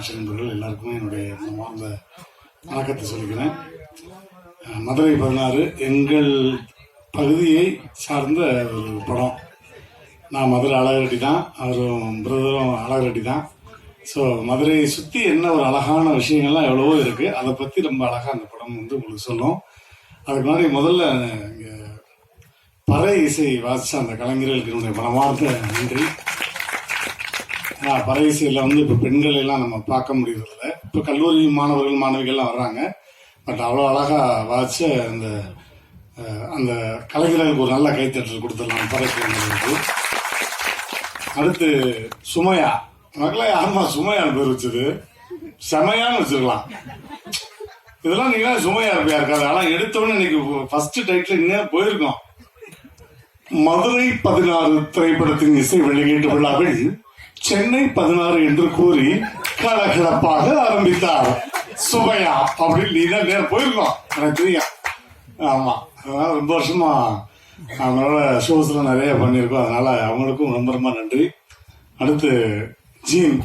தொலைக்காட்சி நண்பர்கள் எல்லாருக்குமே என்னுடைய மனமார்ந்த வணக்கத்தை சொல்லிக்கிறேன். மதுரை பதினாறு எங்கள் பகுதியை சார்ந்த ஒரு படம். நான் மதுரை அழகரெட்டி தான். அவரும் பிரதரும் அழகரெட்டி தான். ஸோ மதுரையை சுற்றி என்ன ஒரு அழகான விஷயங்கள்லாம் எவ்வளவோ இருக்குது அதை பற்றி ரொம்ப அழகாக அந்த படம் வந்து உங்களுக்கு சொல்லும் அதுக்கு முன்னாடி முதல்ல இங்கே பறை இசை வாசித்த அந்த கலைஞர்களுக்கு என்னுடைய மனமார்ந்த நன்றி. பரதேசியில் வந்து இப்போ பெண்கள் எல்லாம் நம்ம பார்க்க முடியறதில்ல. இப்போ கல்லூரி மாணவர்கள் மாணவிகள்லாம் வர்றாங்க. பட் அவ்வளோ அழகாக வாச்சு அந்த அந்த கலைஞர்களுக்கு ஒரு நல்ல கைத்தட்டல் கொடுத்துடலாம் பறை அடுத்து சுமையா. மக்களே யாருமா சுமையான்னு பேர் வச்சது? செமையான்னு வச்சிருக்கலாம். இதெல்லாம் நீங்க சுமையா இருப்பியா? இருக்காது. ஆனா எடுத்தோடனே இன்னைக்கு ஃபர்ஸ்ட் டைட்டில் இன்னும் போயிருக்கோம். மதுரை பதினாறு திரைப்படத்தின் இசை வெளியீட்டு விழாவில் சென்னை பதினாறு என்று கூறி கலகலப்பாக ஆரம்பித்தார். சுபையா அப்படின்னு நீ தான் நேரம் போயிருக்கோம். எனக்கு தெரியும். ஆமா. அதனால ரொம்ப வருஷமா அவங்களோட ஷோஸ்ல நிறைய பண்ணியிருக்கோம். அதனால அவங்களுக்கும் ரொம்ப ரொம்ப நன்றி. அடுத்து ஜீன்.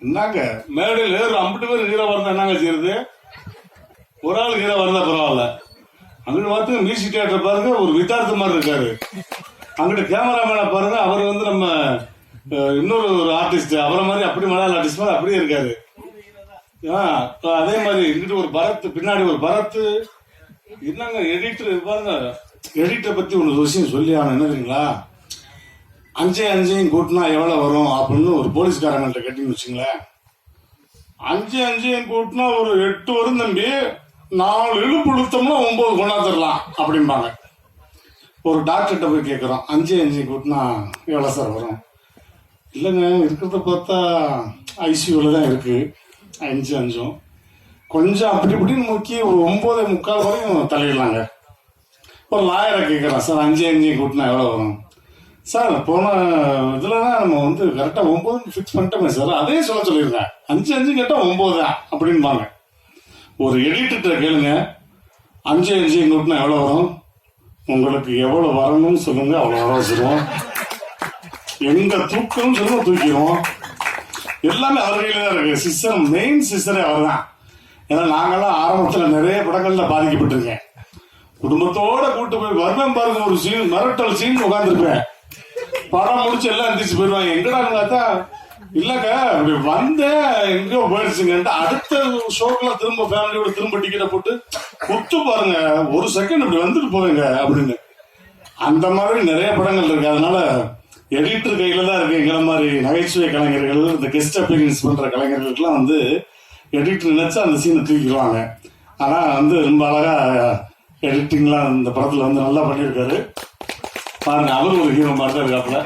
என்னங்க? மேடையில் ஏறு அம்பிட்டு பேர் ஹீரோ வந்தா என்னங்க செய்யுது ஒரு ஆள் ஹீரோ வந்தா பரவாயில்ல. அங்கிட்டு பார்த்து மியூசிக் தியேட்டர் பாருங்க ஒரு வித்தார்த்த மாதிரி இருக்காரு. அங்கிட்டு கேமராமேனை பாருங்க அவர் வந்து நம்ம இன்னொரு ஒரு ஆர்டிஸ்ட் அவரை மாதிரி அப்படி மலையாள ஆர்டிஸ்ட் மாதிரி அப்படியே இருக்காரு. ஆ, அதே மாதிரி இங்கிட்டு ஒரு பரத் பின்னாடி ஒரு பரத். என்னங்க எடிட்டர் பாருங்க எடிட்டர் பத்தி ஒரு விஷயம் சொல்லி ஆகணும் என்ன தெரியுங்களா? அஞ்சே அஞ்சையும் கூட்டினா எவ்வளவு வரும் அப்படின்னு ஒரு போலீஸ்காரங்கள்ட்ட கேட்டீங்கன்னு வச்சுங்களேன். அஞ்சு அஞ்சையும் கூட்டினா ஒரு எட்டு வரும் தம்பி நாலு இழுப்பு இழுத்தோம்னா ஒன்பது கொண்டாந்துடலாம் அப்படிம்பாங்க. ஒரு டாக்டர்கிட்ட போய் கேட்குறோம் அஞ்சு அஞ்சு கூட்டினா எவ்வளோ சார் வரும்? இல்லைங்க இருக்கிறத பார்த்தா ஐசியூவில் தான் இருக்கு. அஞ்சு அஞ்சும். கொஞ்சம் அப்படி இப்படின்னு முக்கி ஒரு ஒம்பது முக்கால் வரையும் தலையிடலாங்க ஒரு லாயரை கேட்குறேன் சார் அஞ்சு அஞ்சு கூட்டினா எவ்வளோ வரும்? சார் போன இதில் தான் நம்ம வந்து கரெக்டாக ஒம்பது ஃபிக்ஸ் பண்ணிட்டோமே சார். அதே சொல்ல சொல்லியிருந்தேன் அஞ்சு அஞ்சு கேட்டால் ஒம்பது? தான் அப்படின்பாங்க. ஒரு எடிட்டர்கிட்ட கேளுங்க. அஞ்சு அஞ்சு கூட்டினா எவ்வளோ வரும்? உங்களுக்கு எவ்வளோ வரணும்னு சொல்லுங்க அவ்வளோ வர வச்சிருவோம் எங்க தூக்கணும்னு சொல்லுங்க தூக்கிடுவோம். எல்லாமே அவர் கையில தான் இருக்கு. சிஸ்டர் மெயின் சிஸ்டரே அவர் தான் ஏன்னா நாங்கெல்லாம் ஆரம்பத்தில் நிறைய படங்கள்ல பாதிக்கப்பட்டிருக்கேன். குடும்பத்தோட கூட்டு போய் வர்ணம் பாருங்க ஒரு சீன் மிரட்டல் சீன் உட்காந்துருப்பேன் படம் முடிச்சு எல்லாம் எந்திரிச்சு போயிடுவாங்க. எங்கடான்னு பார்த்தா இல்லங்க இப்படி வந்தேன் எங்கேயோ போயிடுச்சுங்கன்ட்டு அடுத்த ஷோக்குல திரும்ப ஃபேமிலியோட திரும்ப டிக்கெட்டை போட்டு குத்து பாருங்க ஒரு செகண்ட் இப்படி வந்துட்டு போவேங்க அப்படின்னு. அந்த மாதிரி நிறைய படங்கள் இருக்கு. அதனால எடிட்டர் கையில தான் இருக்கு. எங்களை மாதிரி நகைச்சுவை கலைஞர்கள் இந்த கெஸ்ட் அப்பீரியன்ஸ் பண்ற கலைஞர்களுக்கெல்லாம் வந்து எடிட்டர் நினைச்சா அந்த சீனை தூக்கிடுவாங்க. ஆனா வந்து ரொம்ப அழகா எடிட்டிங்லாம் இந்த படத்துல வந்து நல்லா பண்ணியிருக்காரு. பாருங்க அவர் ஒரு ஹீரோ மாதிரி தான் இருக்காப்புல.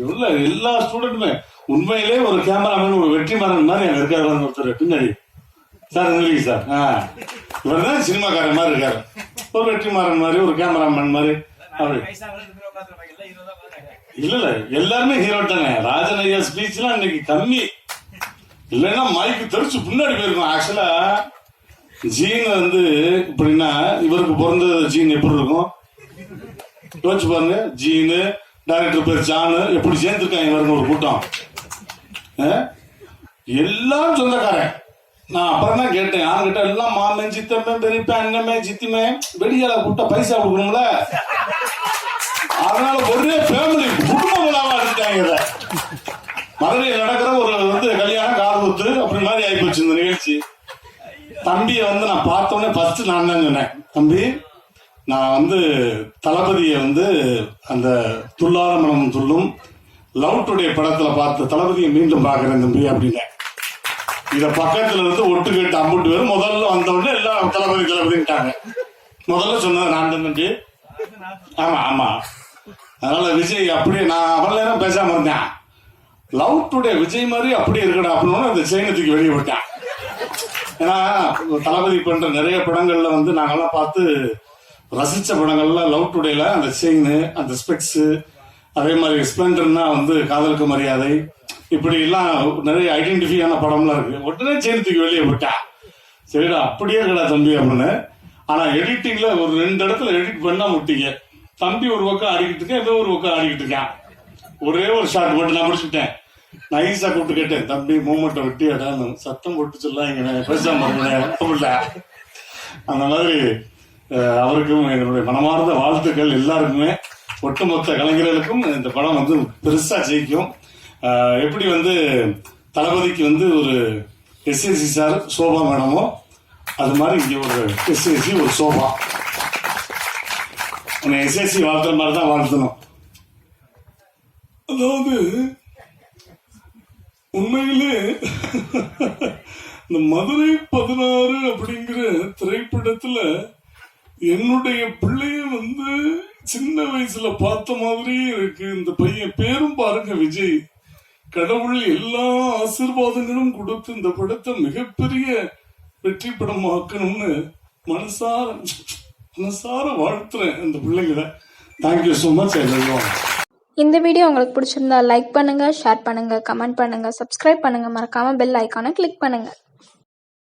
உள்ள எல்லா ஸ்டூடெண்ட்டுமே உண்மையிலே ஒரு கேமராமேன் ஒரு வெற்றிமாறன் மாதிரி அங்க இருக்காரு. ஒருத்தர் பின்னாடி. சார் இல்லைங்க சார். ஆ. இவர் தான் சினிமாக்காரன் மாதிரி இருக்காரு. ஒரு வெற்றிமாறன் மாதிரி ஒரு கேமராமேன் மாதிரி. அப்படி. இல்ல இல்ல எல்லாருமே ஹீரோ தானே ராஜன் ஐயா ஸ்பீச்லாம் இன்னைக்கு கம்மி. இல்லைன்னா மைக்கு தெரிச்சு பின்னாடி போயிருக்கும். ஆக்சுவலா ஜீன் வந்து இப்படின்னா இவருக்கு பிறந்த ஜீன் எப்படி இருக்கும்? யோசிச்சு பாருங்க. ஜீனு டைரக்டர் பேர் ஜானு எப்படி சேர்ந்துருக்காங்க இவருங்க ஒரு கூட்டம். ஆ? எல்லாம் சொந்தக்காரன். நான் அப்புறம் தான் கேட்டேன். யாருக்கிட்ட எல்லாம் மாமன் சித்தப்பன் பெரியப்பேன் அண்ணமே சித்திமே. வெடியால கூட்ட பைசா கொடுக்கணும்ல? அதனால ஒரே ஃபேமிலி குடும்ப விழாவா எடுத்துட்டாங்க இதை மதுரையில் நடக்கிற ஒரு வந்து கல்யாணம் கார் குத்து அப்படி மாதிரி ஆயிப்போச்சு இந்த நிகழ்ச்சி. தம்பியை வந்து நான் பார்த்தோன்னே ஃபர்ஸ்ட் நான் தான் சொன்னேன் தம்பி நான் வந்து தளபதியை வந்து அந்த துல்லாத மனம் துள்ளும் லவ் டுடே படத்துல பார்த்த தளபதியை மீண்டும் பார்க்குறேன் தம்பி அப்படின்னேன். இத பக்கத்துல இருந்து ஒட்டு கேட்டு அம்புட்டு பேரும் முதல்ல வந்த உடனே எல்லாம் தளபதி தளபதிட்டாங்க முதல்ல சொன்னது நான் தான் தம்பி. ஆமா ஆமா. அதனால விஜய் அப்படியே நான் அவ்வளோ நேரம் பேசாம இருந்தேன். லவ் டுடே விஜய் மாதிரி அப்படியே இருக்கடா அப்படின்னு அந்த செயினை தூக்கி வெளியே விட்டேன். ஏன்னா தளபதி பண்ற நிறைய படங்கள்ல வந்து நாங்கெல்லாம் பார்த்து ரசித்த படங்கள்ல லவ் டுடேல அந்த செயின் அந்த ஸ்பெக்ஸ் அதே மாதிரி ஸ்பிளண்டர்னா வந்து காதலுக்கு மரியாதை. இப்படி எல்லாம் நிறைய ஐடென்டிஃபையான படம்லாம் இருக்கு. உடனே செயின் தூக்கி வெளியே விட்டேன். சரிடா அப்படியே இருக்கடா தம்பி அப்படின்னு ஆனா எடிட்டிங்ல ஒரு ரெண்டு இடத்துல எடிட் பண்ணா முட்டிங்க. தம்பி ஒரு பக்கம் ஆடிக்கிட்டு இருக்கேன் ஏதோ ஒரு பக்கம் ஆடிக்கிட்டு இருக்கான் ஒரே ஒரு ஷாட் போட்டு நான் முடிச்சுட்டேன். நைஸா கூப்பிட்டு கேட்டேன் தம்பி மூமெண்ட்டை வெட்டி இடம் சத்தம் போட்டு சொல்லாங்க பேசாம அந்த மாதிரி அவருக்கும் என்னுடைய மனமார்ந்த வாழ்த்துக்கள் எல்லாருக்குமே. ஒட்டுமொத்த கலைஞர்களுக்கும் இந்த படம் வந்து பெருசா ஜெயிக்கும். எப்படி வந்து தளபதிக்கு வந்து ஒரு எஸ்எஸ்சி சார் சோபா மேடமோ அது மாதிரி இங்கே ஒரு எஸ்எஸ்சி ஒரு சோபா. உன்னை எஸ்எஸ்சி வாழ்த்துற மாதிரி தான் வாழ்த்தணும். அதாவது உண்மையிலே இந்த மதுரை பதினாறு அப்படிங்கிற திரைப்படத்துல என்னுடைய பிள்ளைய வந்து சின்ன வயசுல பார்த்த மாதிரியே இருக்கு. இந்த பையன் பேரும் பாருங்க விஜய். கடவுள் எல்லா ஆசீர்வாதங்களும் கொடுத்து இந்த படத்தை மிகப்பெரிய வெற்றி படமாக்கணும்னு மனசார மனசார வாழ்த்துறேன் இந்த பிள்ளைங்களை. தேங்க்யூ ஸோ மச் எல்லாரும் இந்த வீடியோ உங்களுக்கு பிடிச்சிருந்தா லைக் பண்ணுங்க ஷேர் பண்ணுங்க கமெண்ட் பண்ணுங்க சப்ஸ்கிரைப் பண்ணுங்க. மறக்காம பெல் ஐக்கானை கிளிக் பண்ணுங்க.